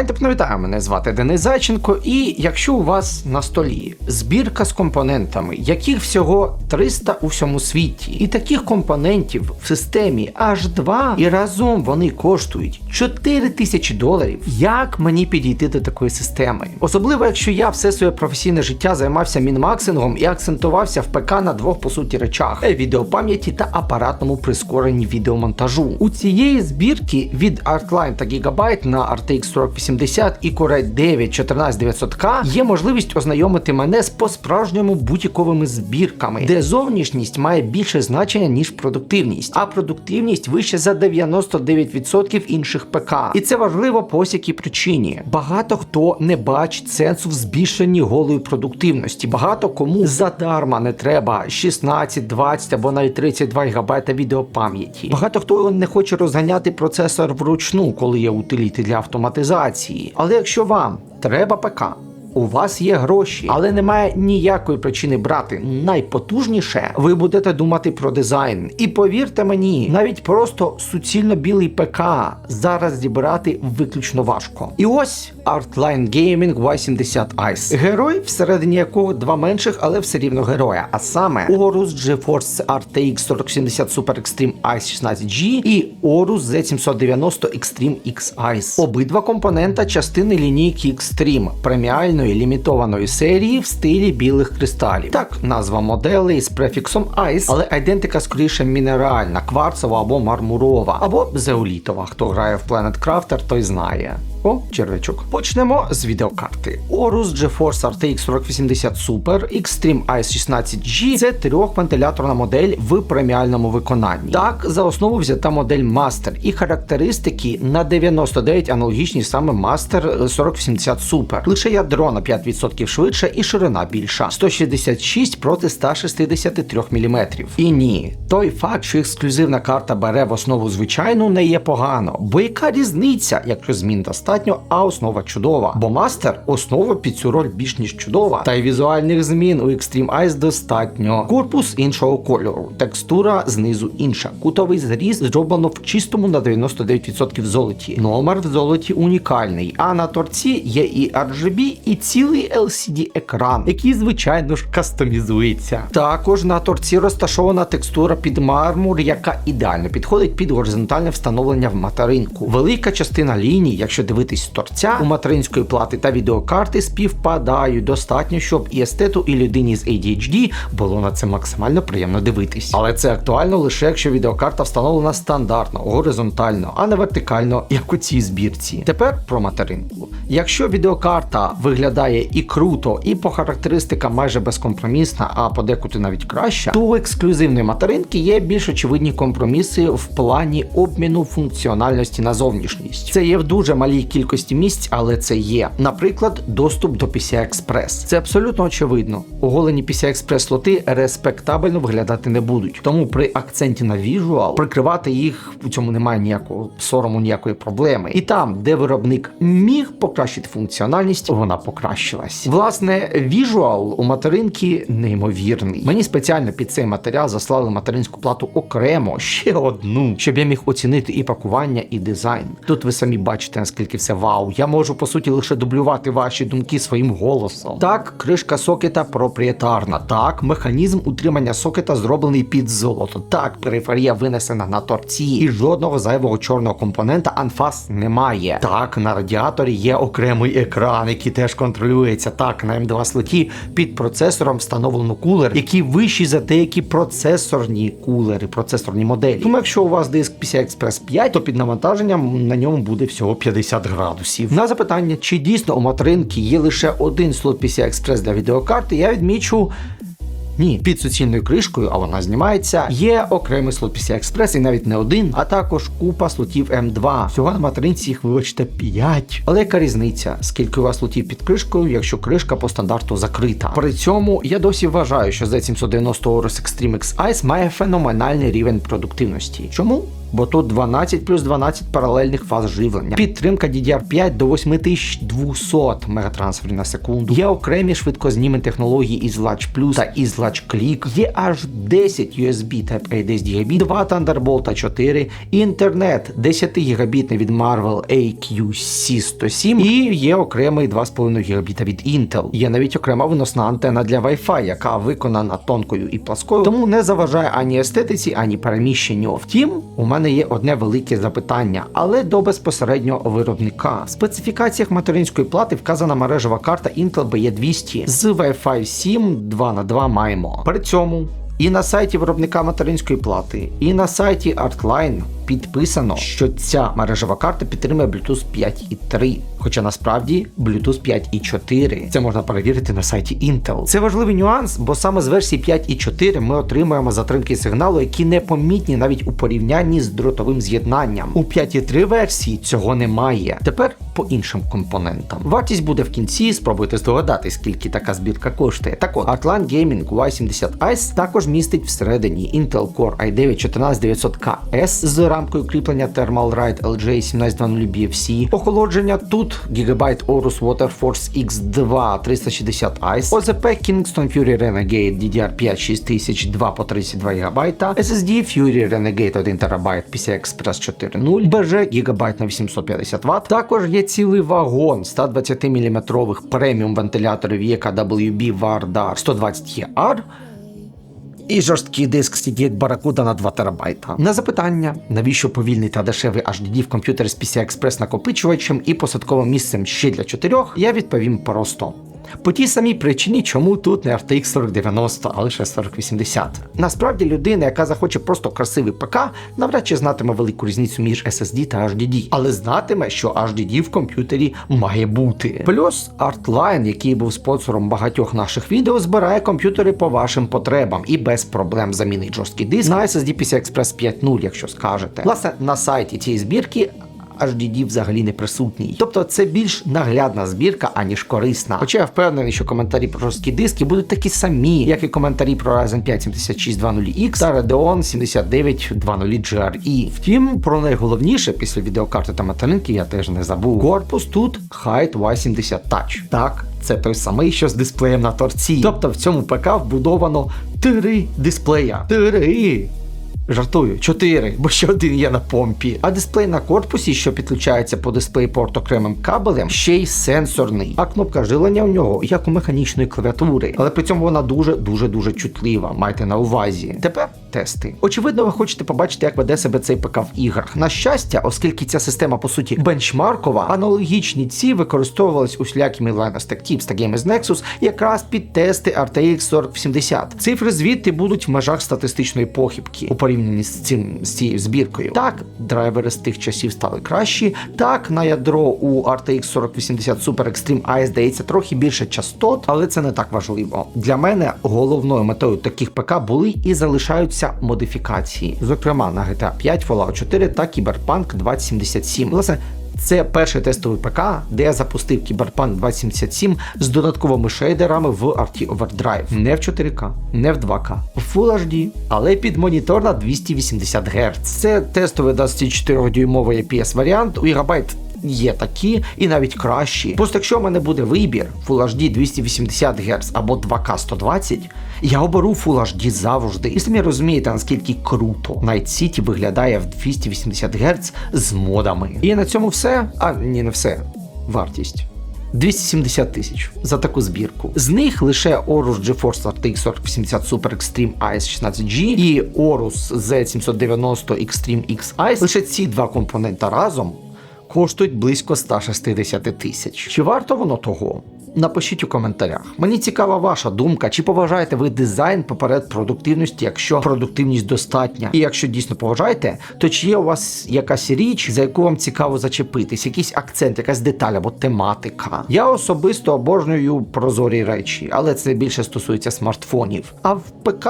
Давайте пам'ятаю, мене звати Денис Зайченко, і якщо у вас на столі збірка з компонентами, яких всього 300 у всьому світі, і таких компонентів в системі аж 2, і разом вони коштують 4 тисячі доларів, як мені підійти до такої системи? Особливо, якщо я все своє професійне життя займався мінмаксингом і акцентувався в ПК на двох по суті речах: відеопам'яті та апаратному прискоренні відеомонтажу. У цієї збірки від Artline та Gigabyte на RTX 4080 і Core 9 14900K є можливість ознайомити мене з по-справжньому бутіковими збірками, де зовнішність має більше значення, ніж продуктивність, а продуктивність вище за 99% інших ПК. І це важливо по ось якій причині. Багато хто не бачить сенсу в збільшенні голої продуктивності. Багато кому задарма не треба 16, 20 або навіть 32 ГБ відеопам'яті. Багато хто не хоче розганяти процесор вручну, коли є утиліти для автоматизації. Але якщо вам треба ПК, у вас є гроші, але немає ніякої причини брати найпотужніше. Ви будете думати про дизайн. І повірте мені, навіть просто суцільно білий ПК зараз зібрати виключно важко. І ось Artline Gaming Y70 Ice. Герой, всередині якого два менших, але все рівно героя. А саме Orus GeForce RTX 4070 Super Extreme Ice 16G і Orus Z790 Extreme X Ice. Обидва компонента частини лінійки Extreme преміальної лімітованої серії в стилі білих кристалів. Так, назва моделей з префіксом Ice, але айдентика скоріше мінеральна, кварцова або мармурова, або зеолітова. Хто грає в Planet Crafter, той знає. О, червячок. Почнемо з відеокарти. Orus GeForce RTX 4080 Super Extreme Ice 16G це трьохвентиляторна модель в преміальному виконанні. Так, за основу взята модель Master, і характеристики на 99 аналогічні саме Master 4080 Super. Лише ядро на 5% швидше і ширина більша 166 проти 163 мм. І ні, той факт, що ексклюзивна карта бере в основу звичайну, не є погано. Бо яка різниця, якщо змін достатньо, а основа чудова. Бо мастер основа під цю роль більш ніж чудова. Та й візуальних змін у Extreme Ice достатньо. Корпус іншого кольору, текстура знизу інша. Кутовий зріз зроблено в чистому на 99% золоті. Номер в золоті унікальний. А на торці є і RGB, і цілий LCD екран, який, звичайно ж, кастомізується. Також на торці розташована текстура під мармур, яка ідеально підходить під горизонтальне встановлення в материнку. Велика частина ліній, якщо дивитись торця, у материнської плати та відеокарти співпадають достатньо, щоб і естету, і людині з ADHD було на це максимально приємно дивитись. Але це актуально лише якщо відеокарта встановлена стандартно, горизонтально, а не вертикально, як у цій збірці. Тепер про материнку. Якщо відеокарта виглядає і круто, і по характеристикам майже безкомпромісна, а подекуди навіть краща, то у ексклюзивної материнки є більш очевидні компроміси в плані обміну функціональності на зовнішність. Це є в дуже малій кількості місць, але це є. Наприклад, доступ до PCI Express. Це абсолютно очевидно. Оголені PCI Express слоти респектабельно виглядати не будуть. Тому при акценті на visual прикривати їх в цьому немає ніякого сорому, ніякої проблеми. І там, де виробник міг покращити функціональність, вона покращилась. Власне, visual у материнки неймовірний. Мені спеціально під цей матеріал заслали материнську плату окремо, ще одну, щоб я міг оцінити і пакування, і дизайн. Тут ви самі бачите, наскільки все вау. Я можу по суті лише дублювати ваші думки своїм голосом. Так, кришка сокета проприєтарна. Так, механізм утримання сокета зроблений під золото. Так, периферія винесена на торці, і жодного зайвого чорного компонента анфас немає. Так, на радіаторі є окремий екран, який теж контролюється. Так, на М2 слоті під процесором встановлено кулер, який вищий за деякі процесорні кулери, процесорні моделі. Тому якщо у вас диск PCI Express 5, то під навантаженням на ньому буде всього 50 градусів. На запитання, чи дійсно у материнки є лише один слот PCI Express для відеокарти, я відмічу. Ні, під суцільною кришкою, а вона знімається, є окремий слот PCI Express і навіть не один, а також купа слотів М2. Всього на материнці їх вибачте 5. Але яка різниця, скільки у вас слотів під кришкою, якщо кришка по стандарту закрита? При цьому я досі вважаю, що Z790 Aorus Extreme X Ice має феноменальний рівень продуктивності. Чому? Бо тут 12 плюс 12 паралельних фаз живлення. Підтримка DDR5 до 8200 мегатрансферів на секунду. Є окремі швидкознімні технології із Latch Plus та із Latch Click. Є аж 10 USB Type-A 10 ГБ, 2 Thunderbolt 4, інтернет 10 гігабітний від Marvel AQC107 і є окремий 2,5 гігабіта від Intel. Є навіть окрема виносна антена для Wi-Fi, яка виконана тонкою і пласкою, тому не заважає ані естетиці, ані переміщенню. Втім, у мене є одне велике запитання, але до безпосереднього виробника. В специфікаціях материнської плати вказана мережева карта Intel BE200 з Wi-Fi 7 2х2 маємо. При цьому і на сайті виробника материнської плати, і на сайті Artline підписано, що ця мережева карта підтримує Bluetooth 5.3, хоча насправді Bluetooth 5.4. Це можна перевірити на сайті Intel. Це важливий нюанс, бо саме з версії 5.4 ми отримуємо затримки сигналу, які непомітні навіть у порівнянні з дротовим з'єднанням. У 5.3 версії цього немає. Тепер по іншим компонентам. Вартість буде в кінці, спробуйте здогадати, скільки така збірка коштує. Так от, Artline Gaming Y70 Ice також містить всередині Intel Core i9 14900KS з рамкою кріплення Thermal LJ1720 BFC, охолодження тут Gigabyte Aorus Waterforce X2 360 Ice, OZP Kingston Fury Renegade DDR5 6000 2 по 32 ГБ, SSD Fury Renegade 1 ТБ PCI Express 4.0, BG Gigabyte на 850 Вт. Також є цілий вагон 120 мм преміум вентиляторів EKWB Vardar 120 ER, і жорсткий диск Seagate Barracuda на 2 терабайта. На запитання, навіщо повільний та дешевий HDD в комп'ютері з PCI Express накопичувачем і посадковим місцем ще для чотирьох, я відповім просто. По тій самій причині, чому тут не RTX 4090, а лише 4080. Насправді людина, яка захоче просто красивий ПК, навряд чи знатиме велику різницю між SSD та HDD, але знатиме, що HDD в комп'ютері має бути. Плюс Artline, який був спонсором багатьох наших відео, збирає комп'ютери по вашим потребам і без проблем замінить жорсткий диск на SSD PCI Express 5.0, якщо скажете. Власне, на сайті цієї збірки HDD взагалі не присутній. Тобто це більш наглядна збірка, аніж корисна. Хоча я впевнений, що коментарі про жорсткі диски будуть такі самі, як і коментарі про Ryzen 5 7620X та Radeon 7920 GRE. Втім, про найголовніше після відеокарти та материнки я теж не забув. Корпус тут Height Y70 Touch. Так. Це той самий, що з дисплеєм на торці. Тобто в цьому ПК вбудовано три дисплея. Три! Жартую, 4, бо ще один є на помпі. А дисплей на корпусі, що підключається по DisplayPort окремим кабелем, ще й сенсорний. А кнопка жилення у нього як у механічної клавіатури. Але при цьому вона дуже дуже дуже чутлива. Майте на увазі. Тепер тести. Очевидно, ви хочете побачити, як веде себе цей ПК в іграх. На щастя, оскільки ця система по суті бенчмаркова, аналогічні ці використовувались усілякими Linus Tech Tips та Games Nexus якраз під тести RTX 4070. Цифри звідти будуть в межах статистичної похибки у порівнянні з цим з цією збіркою. Так, драйвери з тих часів стали кращі. Так, на ядро у RTX 4080 Super Extreme I здається трохи більше частот, але це не так важливо. Для мене головною метою таких ПК були і залишаються модифікації, зокрема на GTA 5, Fallout 4 та Cyberpunk 2077. Власне, це перший тестовий ПК, де я запустив Cyberpunk 2077 з додатковими шейдерами в RT Overdrive. Не в 4К, не в 2К, в Full HD, але під монітор на 280 Гц. Це тестовий 24-дюймовий IPS варіант. У Gigabyte Є такі і навіть кращі. Просто якщо в мене буде вибір Full HD 280 Гц або 2К 120, я оберу Full HD завжди. І самі розумієте, наскільки круто Night City виглядає в 280 Гц з модами. І на цьому все. А ні, не все. Вартість. 270 тисяч за таку збірку. З них лише Orus GeForce RTX 4080 Super Extreme Ice 16G і Orus Z790 Extreme X Ice. Лише ці два компонента разом коштують близько 160 тисяч. Чи варто воно того? Напишіть у коментарях. Мені цікава ваша думка, чи поважаєте ви дизайн поперед продуктивності, якщо продуктивність достатня. І якщо дійсно поважаєте, то чи є у вас якась річ, за яку вам цікаво зачепитись, якийсь акцент, якась деталь або тематика. Я особисто обожнюю прозорі речі, але це більше стосується смартфонів. А в ПК.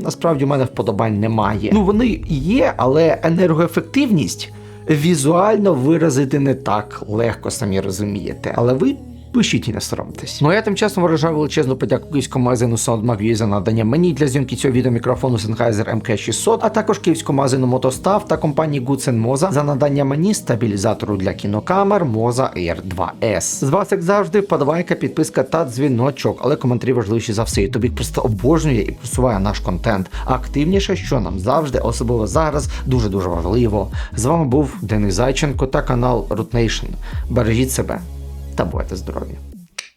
Насправді в мене вподобань немає. Ну вони є, але енергоефективність візуально виразити не так легко, самі розумієте. Але ви Пишіть і не соромтесь. Ну я тим часом виражаю величезну подяку київському магазину SoundMag.ua за надання мені для зйомки цього відео мікрофону Sennheiser MK600, а також київському магазину Мотостав та компанії Goodsen Moza за надання мені стабілізатору для кінокамер Moza Air 2S. З вас, як завжди, подавайка, підписка та дзвіночок, але коментарі важливіші за все. Їх просто обожнює і просуває наш контент активніше, що нам завжди, особливо зараз, дуже дуже важливо. З вами був Денис Зайченко та канал Root Nation. Бережіть себе та будьте здорові!